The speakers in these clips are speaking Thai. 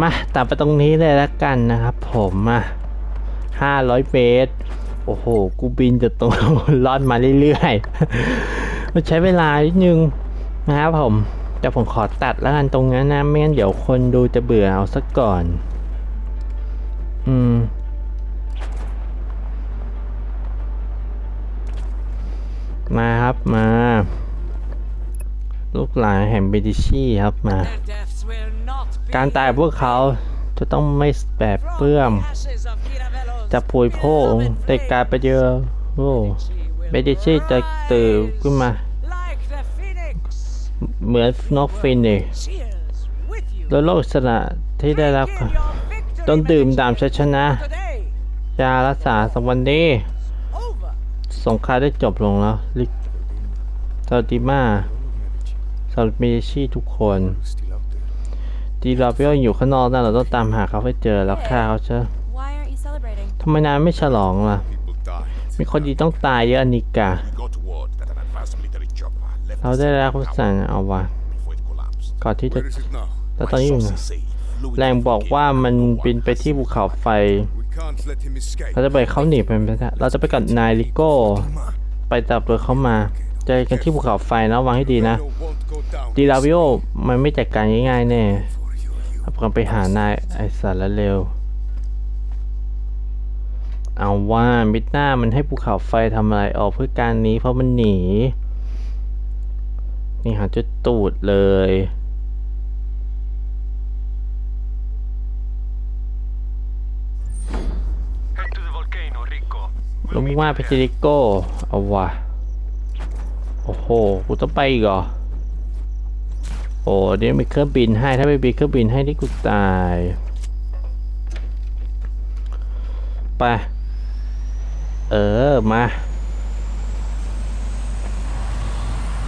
มาตามไปตรงนี้เลยละกันนะครับ ผมมาห้าร้อยเมตร โอ้โห กูบินจากตรงลอดมาเรื่อยๆ มันใช้เวลานิดนึงนะครับผม แต่ผมขอตัดแล้วกันตรงนั้นนะไม่งั้นเดี๋ยวคนดูจะเบื่อเอาซะก่อน อืมมาครับมา ลูกหลานแห่งเบดิชี่ครับมา การตายพวกเขาจะต้องไม่แบบเปื้อมจะปุยโพงแต่กลายไปเจอโอ้เบดิชีจะตื่นขึ้นมา เหมือนนกฟินิกซ์โดยโลกสระที่ได้รับต้องดื่มดามชัยชนะยารักษาสักวันนี้สงครามได้จบลงแล้วลิซาดิมาซาเบดิชีทุกคน Still out there. ดีเราเพียอยู่ข้างนอกนั่นเราต้องตามหาเขาให้เจอแล้วฆ่าเขาเชอะ Why aren't you celebrating? ทำไมนายไม่ฉลองล่ะ People died. มีคนดีต้องตายเยอะนิกา We got word that an advanced military chopper left เราได้รับคำสั่งเอาวะ before it collapsed. ก่อนที่จะ Where is it now? แล้วตอนนี้อยู่ไหน Sources say fluid แรงบอกว่ามันบินไปที่ภูเขาไฟ We can't let him escape. เราจะไปเขาหนีไปไม่ได้เราจะไปกับนายลิโก้ ไปจับตัวเขามาเจอกันที่ภูเขาไฟนะวางให้ดีนะ No, won't go down. ดีลาวิโอมันไม่จัดการง่ายๆแน่ For you, you เรากันไปหานายไอสัตว์แล้วเร็ว เอาว่ามิดหน้ามันให้ภูเขาไฟทำอะไรออกเพื่อการนี้เพราะมันหนี นี่หาจุดตูดเลย Head to the volcano, Rico. ลงมาเพชริโก้ เอาว่ะโอ้โห กูต้องไปอีกเหรอโอ้เดี๋ยวมีเครื่องบินให้ ถ้าไม่มีเครื่องบินให้นี่กูตาย ไป เออ มา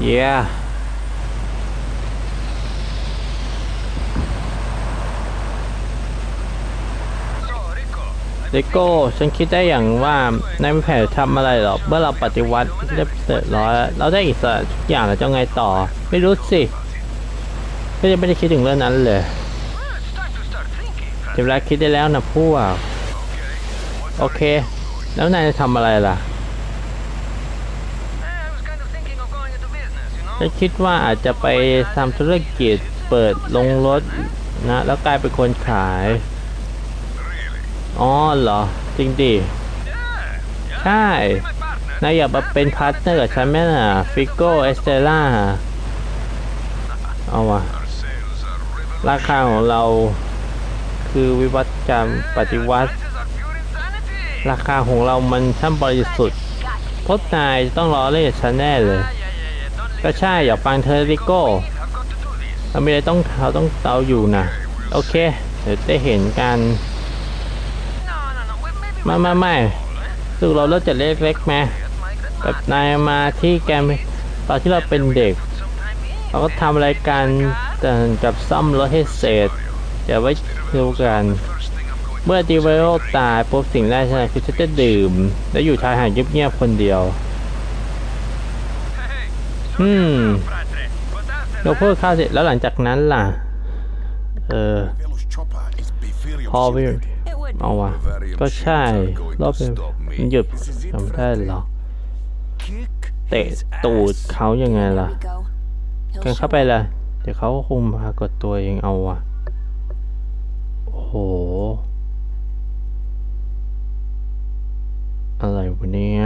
เย้ So, Rico, เลโก้ฉันคิดได้อย่างว่านายไม่แผนทำอะไรหรอกเมื่อเราปฏิวัติเรียบร้อยแล้วเราได้อิสระทุกอย่างแล้วจะไงต่อ ไม่รู้สิ ก็ยังไม่ได้คิดถึงเรื่องนั้นเลย it's time to start thinking. ถึงเวลาคิดได้แล้วนะพวกโอเค แล้วนายจะทำอะไรล่ะ Eh, I was kind of thinking of going into business, you know? ฉันคิดว่าอาจจะไปทำธุรกิจเปิดลงรถนะ แล้วกลายเป็นคนขาย อ๋อเหรอ จริงดิ ใช่นายอยากมาเป็นพาร์ทเนอร์กับฉันไหมล่ะ ฟิโก้ เอสเตล่า เอาวะ ราคาของเราคือวิวัฒน์การปฏิวัติ ราคาของเรามันช่างบริสุทธิ์พบนายต้องรอเล่นกับฉันแน่เลย ก็ใช่อย่าฟังเธอริโก้เราไม่ได้ต้องเราต้องเราอยู่นะโอเค เดี๋ยวได้เห็นกันไม่ไม่ไม่ซึ่งเราเริ่มจากเล็กๆไหมแบบนายมาที่แกมตอนที่เราเป็นเด็ก เราก็ทำอะไรกัน แต่กับซ่อมรถให้เสร็จเดี๋ยวไว้ดูกัน First thing I'm going เมื่อดีเวโรตายปุ๊บสิ่งแรกที่ฉันคือฉันจะดื่ม และอยู่ชายหาดเงียบๆคนเดียว Hey, อืม frate. But after เราพูดข้าวเสร็จแล้วหลังจากนั้นล่ะ เออ Velos chopper is Bifurium พอวิ shielded. It would. เอาวะก็ใช่รอบเป็นมันหยุดทำได้เหรอ kick เตะตูดเขายังไง There ล่ะ we go. He'll กัน show เข้าไปละ เดี๋ยวเขาคุมากดตัวเองเอาวะโอ้โห อะไรวะเนี่ย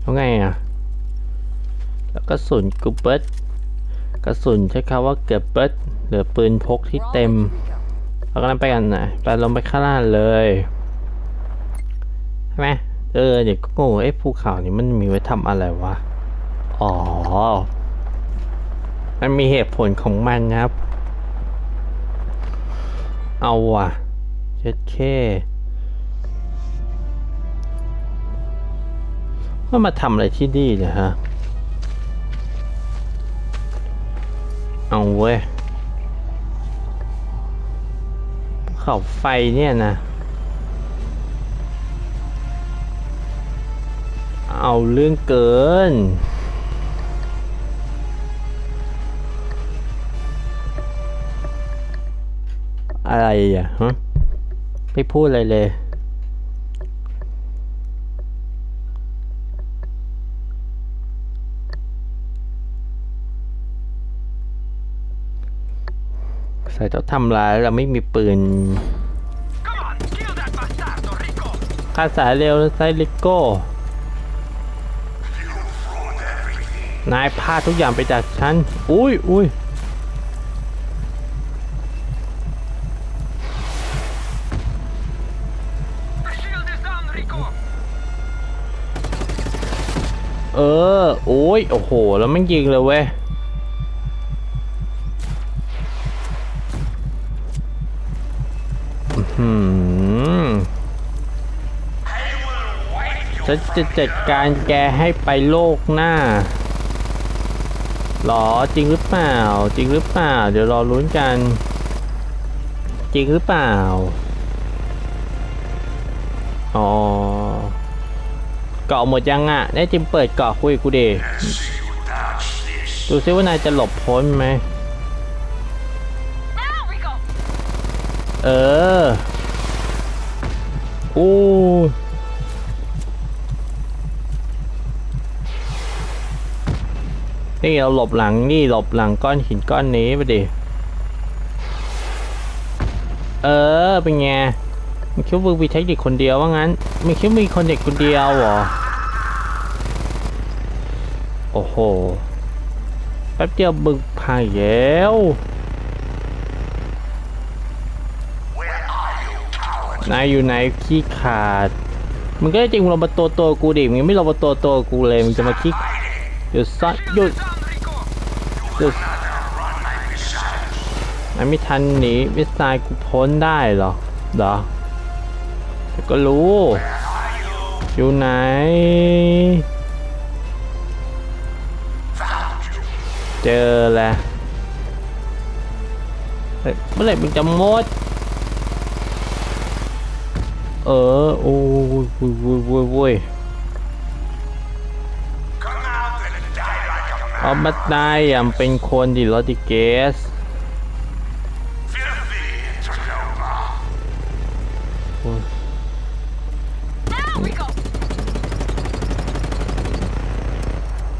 เอาไงอะ แล้วกระสุนกูเบิด กระสุนใช้คำว่าเกือบเบิดเหลือปืนพกที่เต็มเรากำลังไปกันไหนไปลงไปข้างล่างเลยใช่ไหมเออเดี๋ยวก็งงไอ้ภูเขานี่มันมีไว้ทำอะไรวะ อ๋อ มันมีเหตุผลของมันครับ เอาว่ะเช็ดเคว่ามาทำอะไรที่นี่เนี่ยฮะ เอาเว้ยเขาไฟเนี่ยนะ เอาเรื่องเกิน อะไรอะฮะไม่พูดอะไรเลย ต้องทำร้ายเราไม่มีปืนคาสายเร็วไซลิโก้ นายพาทุกอย่างไปจากฉัน อุ้ยอุ้ยเออ โอ้ย โอ้โห แล้วมันยิงเลยเว้ย ฉันจะจัดการแกให้ไปโลกหน้าหรอจริงหรือเปล่า จริงหรือเปล่า เดี๋ยวรอลุ้นกัน จริงหรือเปล่า อ๋อเกาะหมดยังอะแน่จริงเปิดเกาะคุยกูดิดูซิว่านายจะหลบพ้นไหมเอออู้ นี่เราหลบหลังนี่หลบหลังก้อนหินก้อนนี้ไปดิ เออ เป็นไงมันคิดว่ามึงมีเทคนิคคนเดียวว่างั้นมึงคิดว่มีคนเด็กคนเดียวเหรอ โอ้โห แป๊บเดียวบึงพังแล้วนายอยู่ไหนขี้ขาด มึงก็จริงลงมาตัวตัวกูดิ มึงไม่ลงมาตัวตัวกูเลย มึงจะมาขี้หยุดซะหยุด จุดนไม่ทันหนีมิสไซล์กูพ้นได้หรอเหรอแต่ก็รู้ อยู่ไหนเจอแล้วเฮ้ยเมื่อไหร่มึงจะหมด เออ โอ้ยโว้ยโว้ยโว้ย เอามาตายอย่างเป็นคนดิลอติเกส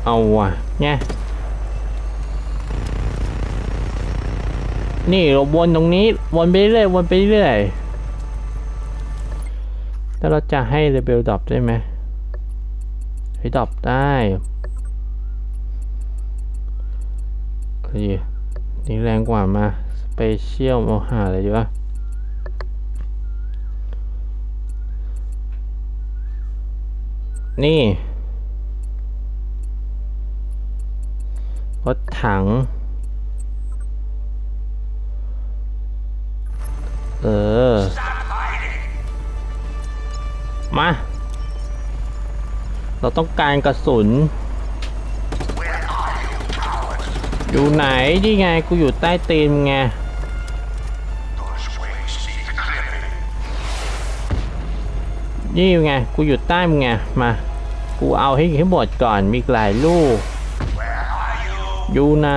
เอาว่ะไงนี่เราวนตรงนี้วนไปเรื่อยวนไปเรื่อยแล้วเราจะให้เรเบลดรอปได้ไหมให้ดรอปได้ เฮ้ยนี่แรงกว่ามาสเปเชียลมาหาอะไรดีวะนี่รถถัง เออ มา เราต้องการกระสุน อยู่ไหนนี่ไงกูอยู่ใต้ตีนมึงไงนี่ไงกูอยู่ใต้มึงไงมากูเอาให้ให้หมดก่อนมีหลายลูก อยู่ไหน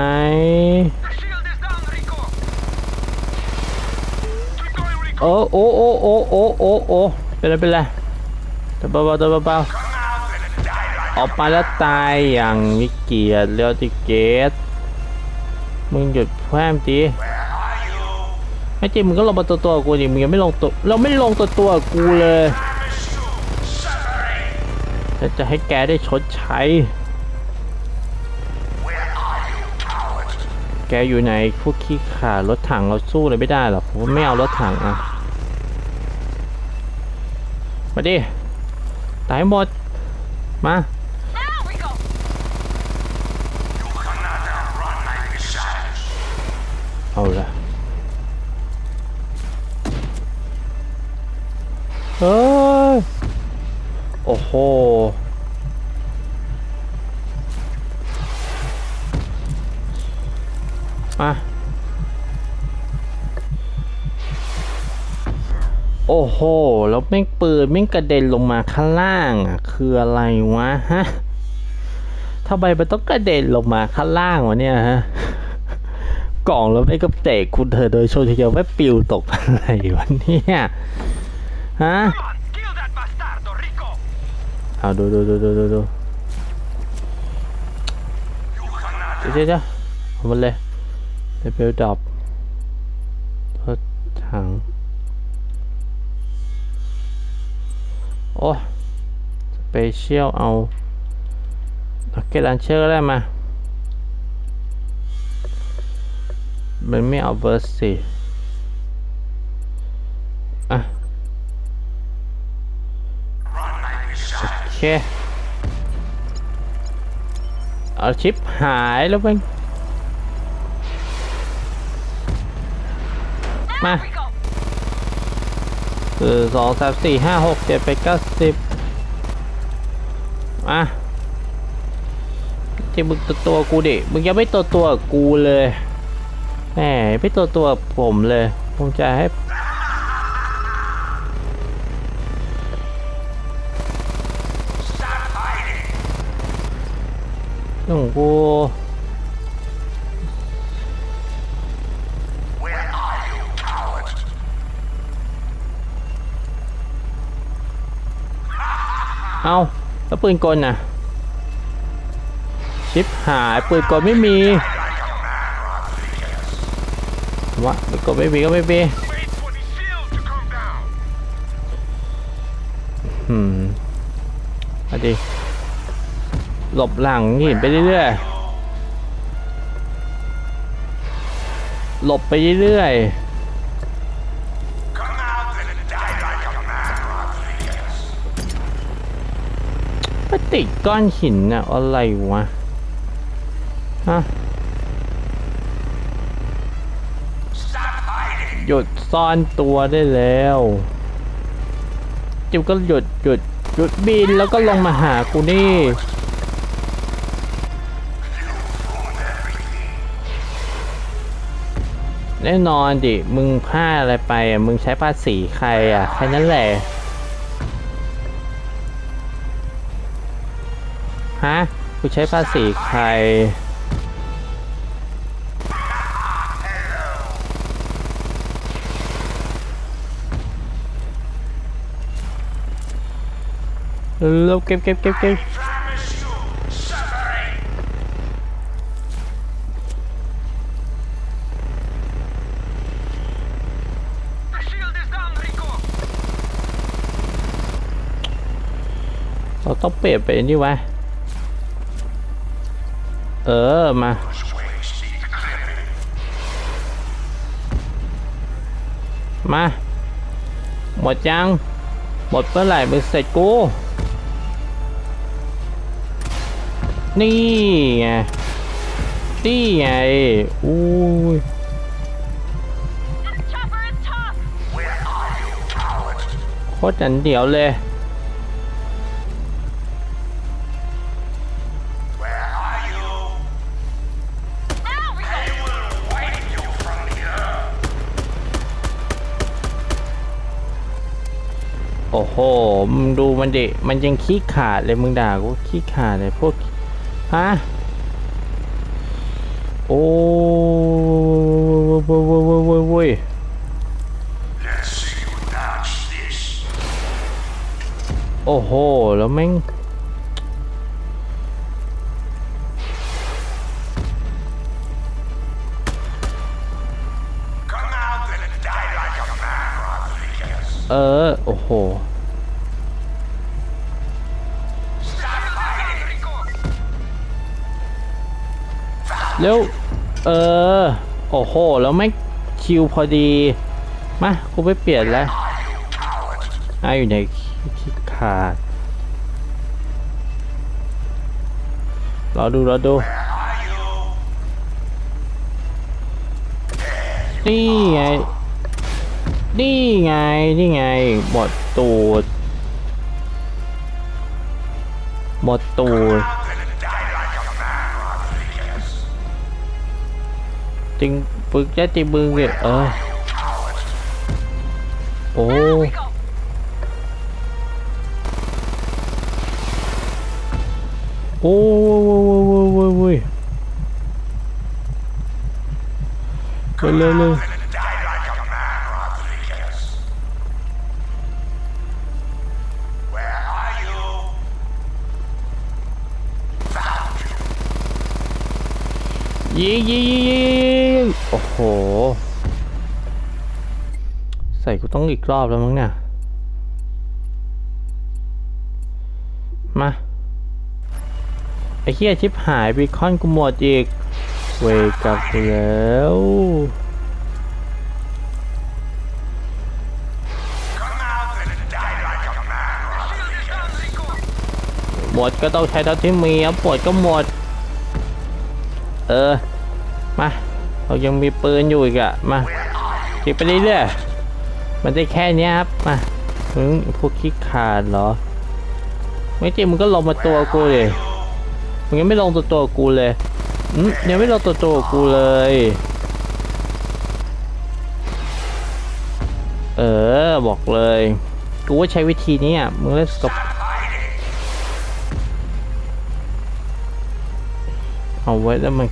The shield is down, Rico! Keep going, Rico! โอ้โอ้โอ้โอ้โอ้โอ้โอ้เป็นไรเป็นไรตัวเบาๆตัวเบาๆออกมาแล้วตายอย่างมิเกียรติเรียวติเกต หยุดแพร่มจีไม่จริงมึงก็ลงมาตัวตัวๆกูดิมึงยังไม่ลงตัวเราไม่ลงตัวตัวๆกูเลยจะจะให้แกได้ชดใช้ แกอยู่ไหนพวกขี้ขารถถังเราสู้เลยไม่ได้หรอกผมไม่เอารถถังอะมาดิตายหมด มา เอาละเฮ้ย โอ้โหมาโอ้โห แล้วแม่งปืนแม่งกระเด็นลงมาข้างล่างอะ คืออะไรวะฮะทำไมมันต้องกระเด็นลงมาข้างล่างวะเนี่ยฮะ กล่องแล้วไม่ก็เตะคุณเธอโดยโชว์ทีเดียวไม่ปิวตกอะไรวะเนี่ยฮะเอาดูดูดูดูดูดูเดี๋ยวเดี๋ยวเดี๋ยวเอามันเลยเดบิวดรอปรถถังโอ้สเปเชียลเอาล็อเก็ตลันเชอร์ได้มา มันไม่เอาเบอร์สิอะโอเคเอาชิปหายแล้วเว้ยมาคือสองสามสี่ห้าหกเจ็ดแปดเก้าสิบมาที่มึงตัวตัวกูดิ มึงยังไม่ตัวตัวกูเลย แหมไม่ตัวตัวผมเลยผมจะให้เรื่องของกู Where are you, coward? เอาแล้วปืนกลน่ะ ชิปหายปืนกลไม่มี วะปืนกลไม่มีก็ไม่มี Wait for the shield to come down! อืมอาดิหลบหลังหินไปเรื่อยๆ หลบไปเรื่อยๆมาติดก้อนหินน่ะอะไรวะ ฮะ หยุดซ่อนตัวได้แล้ว จิวก็หยุดหยุดหยุดบินแล้วก็ลงมาหากูนี่แน่นอนดิ มึงพลาดอะไรไปอะ มึงใช้ภาษีใครอะ แค่นั้นแหละ ฮะ กูใช้ภาษีใคร เร็วเก็บเก็บเก็บเก็บเราต้องเปลี่ยนไปนี่วะ เออ มามา หมดยัง หมดเมื่อไหร่มึงเสร็จกู นี่ไงนี่ไงอู้ยโคตรจันเดียวเลยโอ้โหดูมันดิ มันยังขี้ขาดเลย มึงด่ากูขี้ขาดเลยพวก ฮะ โอ้โว้ยโว้ยโว้ยโว้ยโว้ยโอ้โห แล้วแม่งเออ โอ้โห แล้วเออ โอ้โห แล้วแม่คิวพอดี มากูไปเปลี่ยนแล้วอะอยู่ในขี้ขาดรอดูรอดู นี่ไง นี่ไง นี่ไง หมดตูด หมดตูด ติงปึกจะจริงมึงเนี่ยเออ โอ้ There we go. โอ้โว้ยโว้ยโว้ยโว้ยโว้ยโว้ยไปเลย ยิงยิงยิงยิงโอ้โห ใส่กูต้องอีกรอบแล้วมั้งเนี่ย มา ไอ้เหี้ยชิปหายบีคอนกูหมดอีก เวกับแล้วหมดก็ต้องใช้ท่าที่มีครับหมดก็หมด เออ มา เรายังมีปืนอยู่อีกอะมาจิบไปเรื่อยๆมันได้แค่นี้ครับ มามึงพวกคิกขาดเหรอ ไม่จริงมึงก็ลงมาตัวกูเลยมึงยังไม่ลงตัวตัวกูเลยอืมยังไม่ลงตัวตัวกูเลย เออบอกเลย กูว่าใช้วิธีนี้อะมึงเล่นกับ เอาไว้แล้วมัน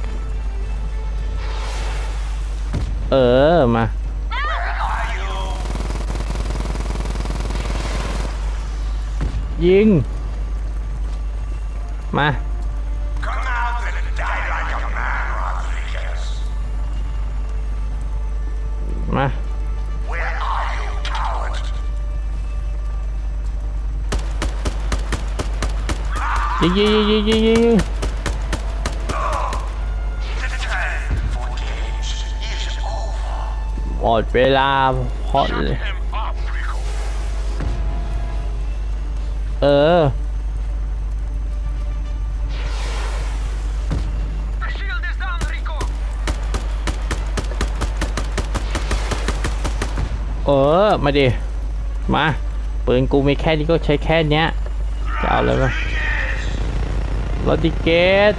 เออ มา ยิง มามายิงยิงยิงยิงยิง หมดเวลาเพราะเออ เออ มาดิ มาปืนกูมีแค่นี้ก็ใช้แค่เนี้ยจะเอาเลยปะรถดิเกต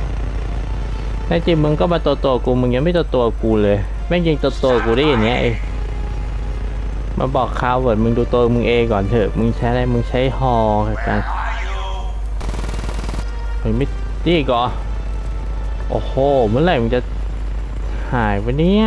แน่จริงมึงก็มาตัวตัวกู มึงยังไม่ตัวตัวกูเลย แม่งยิงตัวตัวกูได้อย่างเงี้ยเองมาบอกคาวเวิร์ดมึงดูตัวมึงเองก่อนเถอะ มึงใช้อะไรมึงใช้ฮอกัน Are you? มึงไม่ดีก่อโอ้โห เมื่อไหร่มึงจะหายวะเนี่ย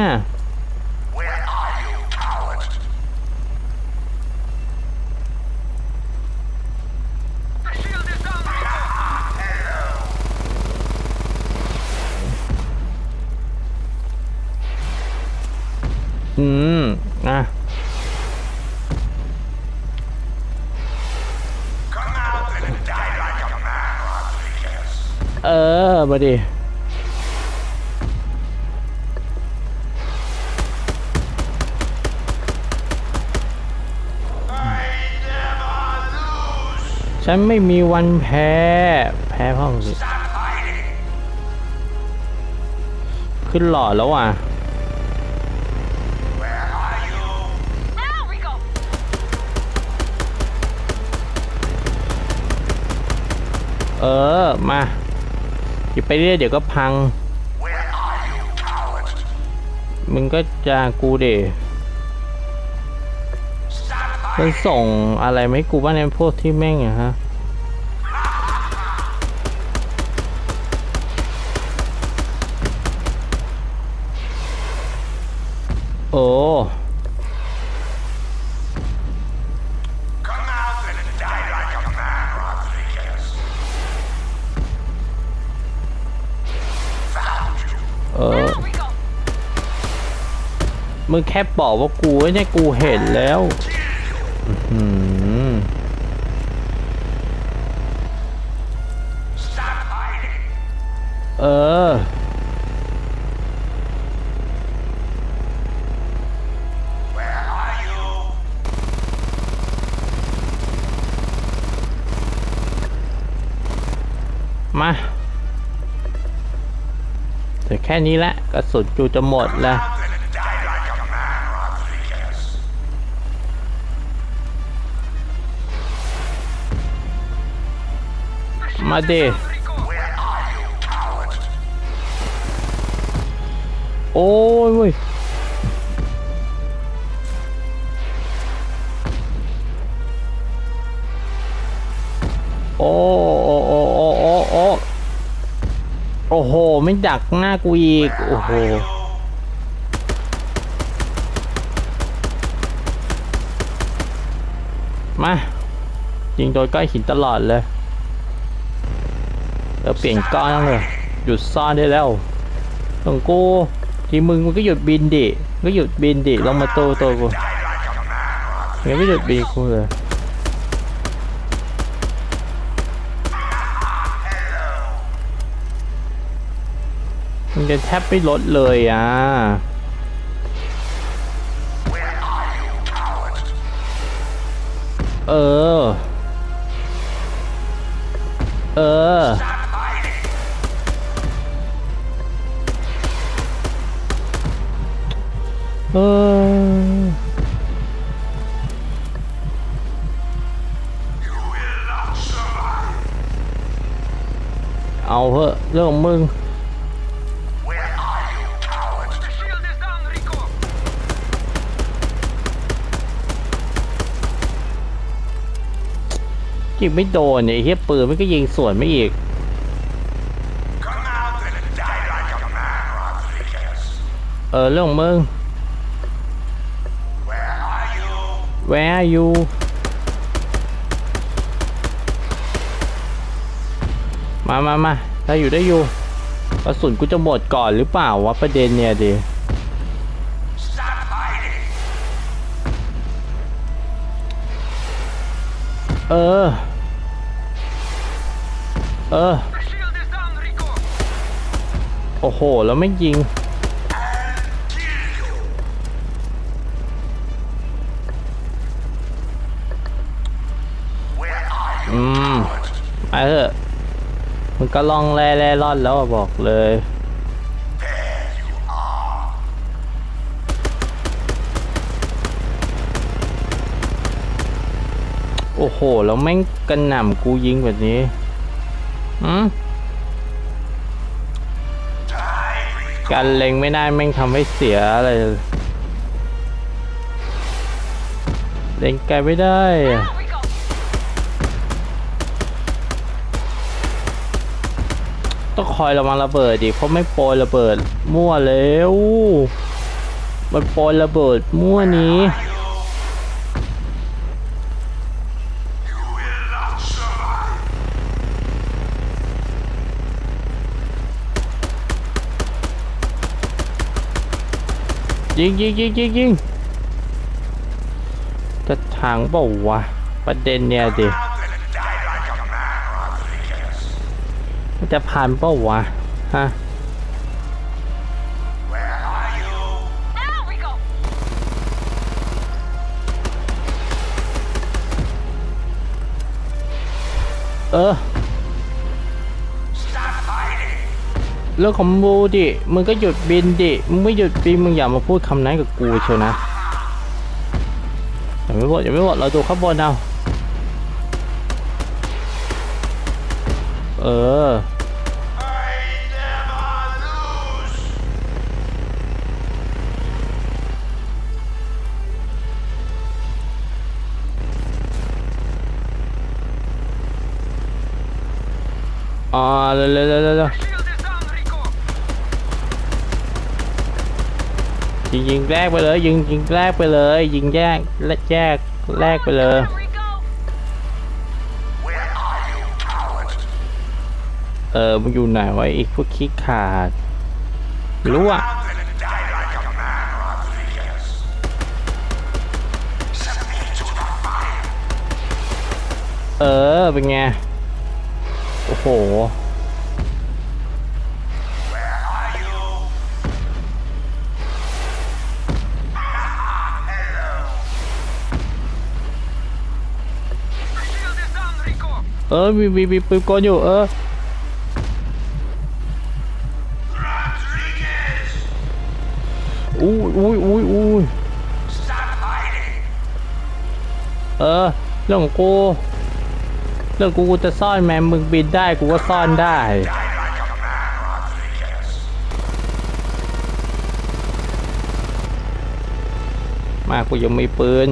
บ่ดีฉันไม่มีวันแพ้ แพ้พ่อสิขึ้นหล่อแล้วอะเออ มา หยิบไปเรื่อยเดี๋ยวก็พัง มึงก็จะกูเดมันส่งอะไรไหมาให้กูบ้างเนี่ยพวกที่แม่งอะฮะโอ้ มึงแค่บอกว่ากูเนี่ยกูเห็นแล้วเออ มาแต่แค่นี้แหละกระสุนกูจะหมดแล้ว มาเดโอ้ยเว้ยโอ้โอ้โอ้โอ้โอ้โอ้โห ไม่ดักหน้ากูอีก โอ้โหมายิงโดยใกล้หินตลอดเลย เออเปลี่ยนก้อนแล้วเลยหยุดซ่อนได้แล้วของกูทีมึงมันก็หยุดบินดิก็หยุดบินดิลงมาโตโตกูยังไม่หยุดบินกูเลยมันจะแทบไม่ลดเลยอะเออ เออ เออเอาเถอะเรื่องของมึง The shield is down, Rico. ยิงไม่โดนเนี่ยไอ้เฮียปืนมันก็ยิงสวนไม่อีกเออเรื่องของมึง Where are you มามามาได้อยู่ได้อยู่กระสุนกูจะหมดก่อนหรือเปล่าวะประเด็นเนี่ยดิเออ เออ โอ้โห แล้วไม่ยิง ก็ล่องแร่แร่รอดแล้วอะบอกเลย โอ้โห แล้วแม่งกระหน่ำกูยิงแบบนี้อืมการเล็งไม่ได้แม่งทำให้เสียอะไร เล็งไกลไม่ได้ ต้องคอยระวังระเบิดดิเพราะไม่โปรยระเบิด มั่วแล้วมันโปรยระเบิดมั่วนี้ยิงยิงยิงยิงยิงจะทางเปล่าวะประเด็นเนี่ยดิ จะผ่านเปล่าวะฮะเออเรื่องของมูดิ มึงก็หยุดบินดิ มึงไม่หยุดบิน มึงอย่ามาพูดคำนั้นกับกูเชียวนะ อย่าไม่หมดอย่าไม่หมดเราดูข้างบนเอา เออ เร็วเร็วเร็วเร็วยิงยิงแรกไปเลย ยิงยิงแรกไปเลย ยิงแยกและแยกแรกไปเลยเออมันอยู่ไหนไวะอีกพวกขี้ขาดรู้อะเออ เป็นไง โอ้โห ออมีมีมีปืนกลอยู่เอออุ้ยอุ้ยอุ้ยอุ้ยเออเรื่องกูเรื่องกูกูจะซ่อนแมมมึงบินได้กูก็ซ่อนได้มากูยังมีปืน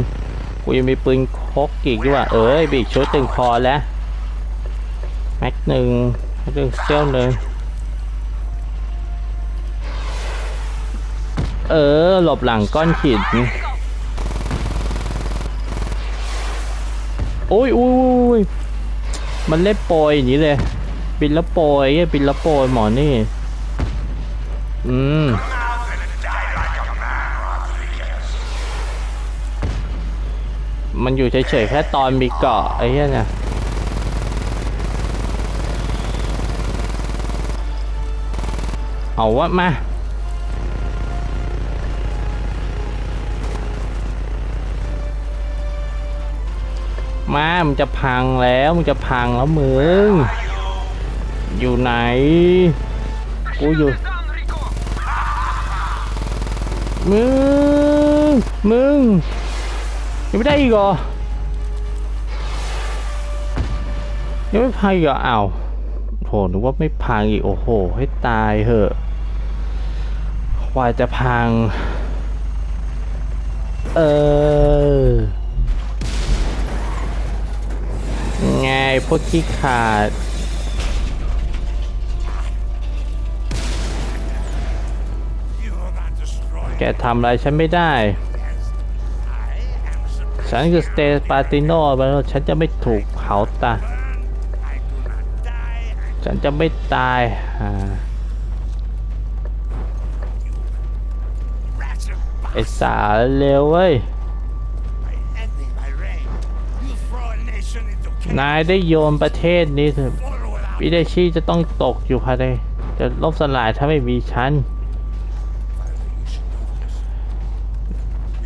กูยังมีปืนคกอีกด้วยเอ้ยบีกชุดตึงคอแล้ว ม็กหนึ่งแม็กหนึ่งเซี่ยวหนึ่งเออ หลบหลังก้อนหินโอ้ยอุ้ยมันเล่นโปรยอย่างนี้เลย บินแล้วโปรยเหี้ยบินแล้วโปรยหมอนี่ อืมมันอยู่เฉยๆแค่ตอนมีเกาะไอ้เนี่ย เอาวะมามามึงจะพังแล้วมึงจะพังแล้วมึง อยู่ไหน กูอยู่ มึง มึงยังไม่ได้อีกเหรอยังไม่พังอีกเหรออ้าวโหนึกว่าไม่พังอีก โอ้โห ให้ตายเหอะ กว่าจะพัง เออไงพวกขี้ขาด แกทำอะไรฉันไม่ได้ ฉันคือสเตปาติโน่แล้วฉันจะไม่ถูกเผาตา ฉันจะไม่ตายอ่า ไอสาเร็วเว้ย นายได้โยนประเทศนี้เถอะวิเดชีจะต้องตกอยู่ภายในจะล่มสลายถ้าไม่มีฉัน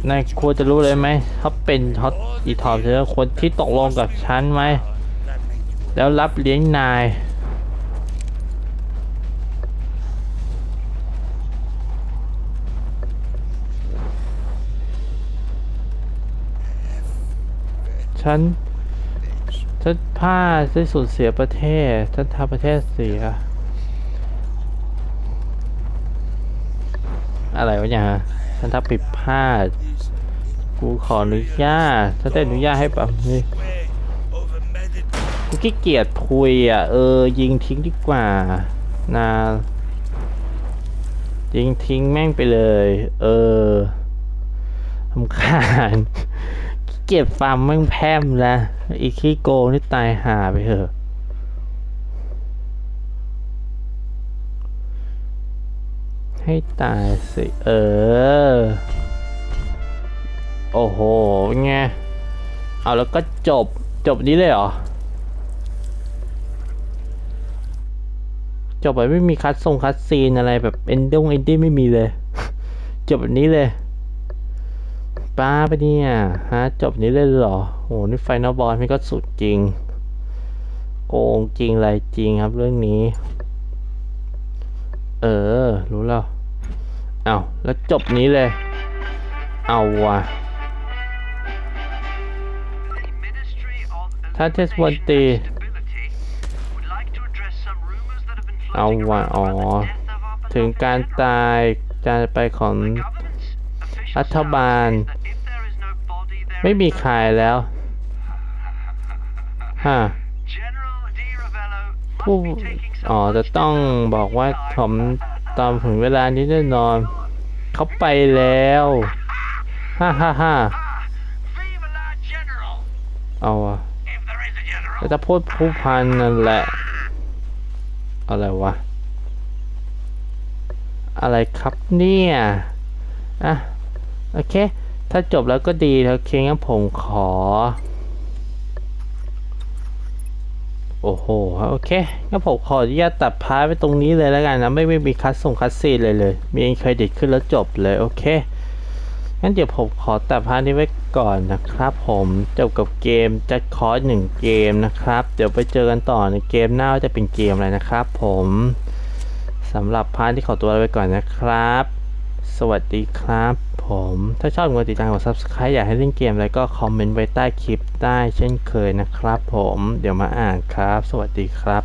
นายควรจะรู้เลยไหมเขาเป็นฮอตอีทอมเธอคนที่ตกลงกับฉันไหม แล้วรับเลี้ยงนาย ฉัน ฉันพลาดฉันสูญเสียประเทศ ฉันทำประเทศเสีย อะไรวะเนี่ยฮะฉันทำผิดพลาด กูขออนุญาต ฉันได้อนุญาตให้แบบนี้ กูขี้เกียจคุยอะ เออ ยิงทิ้งดีกว่า นายิงทิ้งแม่งไปเลย เออทำคาญ เกียจฟาร์มแม่งแพมแล้วอีกขี้โกนี่ตายหาไปเถอะให้ตายสิเออ โอ้โหไงเอาแล้วก็จบจบนี้เลยเหรอ จบไปไม่มีคัดทรงคัดซีนอะไรแบบเอนดิ้งเอนดี้งไม่มีเลย จบแบบนี้เลย ป้าไปเนี่ยฮะจบนี้เลยเหรอโอ้โหนี่ไฟนอลบอลพี่ก็สุดจริง โกงจริงไรจริงครับเรื่องนี้ เออ รู้แล้วเอาแล้วจบนี้เลย เอาว่ะถ้าเทศมนตีเอาว่ะอ๋อ ถึงการตายการไปของรัฐบาล ไม่มีขายแล้วฮะผู้อ๋อจะต้องบอกว่าผมตามถึงเวลานี้แน่นอน เขาไปแล้วฮ่าฮ่าฮ่าเอาอะ If there is a general. แล้วถ้าพูดผู้พันนั่นแหละ อะไรวะ อะไรครับเนี่ย อะ โอเค ถ้าจบแล้วก็ดีโอเคงั้นผมขอ โอ้โห โอเคงั้นผมขออนุญาตตัดพาร์ทไว้ตรงนี้เลยแล้วกันนะ ไม่ไม่มีคัสส่งคัสซีเลยเลย มีเครดิตขึ้นแล้วจบเลย โอเคงั้นเดี๋ยวผมขอตัดพาร์ทนี้ไว้ก่อนนะครับ ผมจบกับเกมจัดคอร์สหนึ่งเกมนะครับ เดี๋ยวไปเจอกันต่อในเกมหน้าว่าจะเป็นเกมอะไรนะครับ ผมสำหรับพาร์ทที่ขอตัวลาไปก่อนนะครับ สวัสดีครับ ผม ถ้าชอบกดติดตามกด subscribe อยากให้เล่นเกมอะไรก็คอมเมนต์ไว้ใต้คลิปได้เช่นเคยนะครับผม เดี๋ยวมาอ่านครับ สวัสดีครับ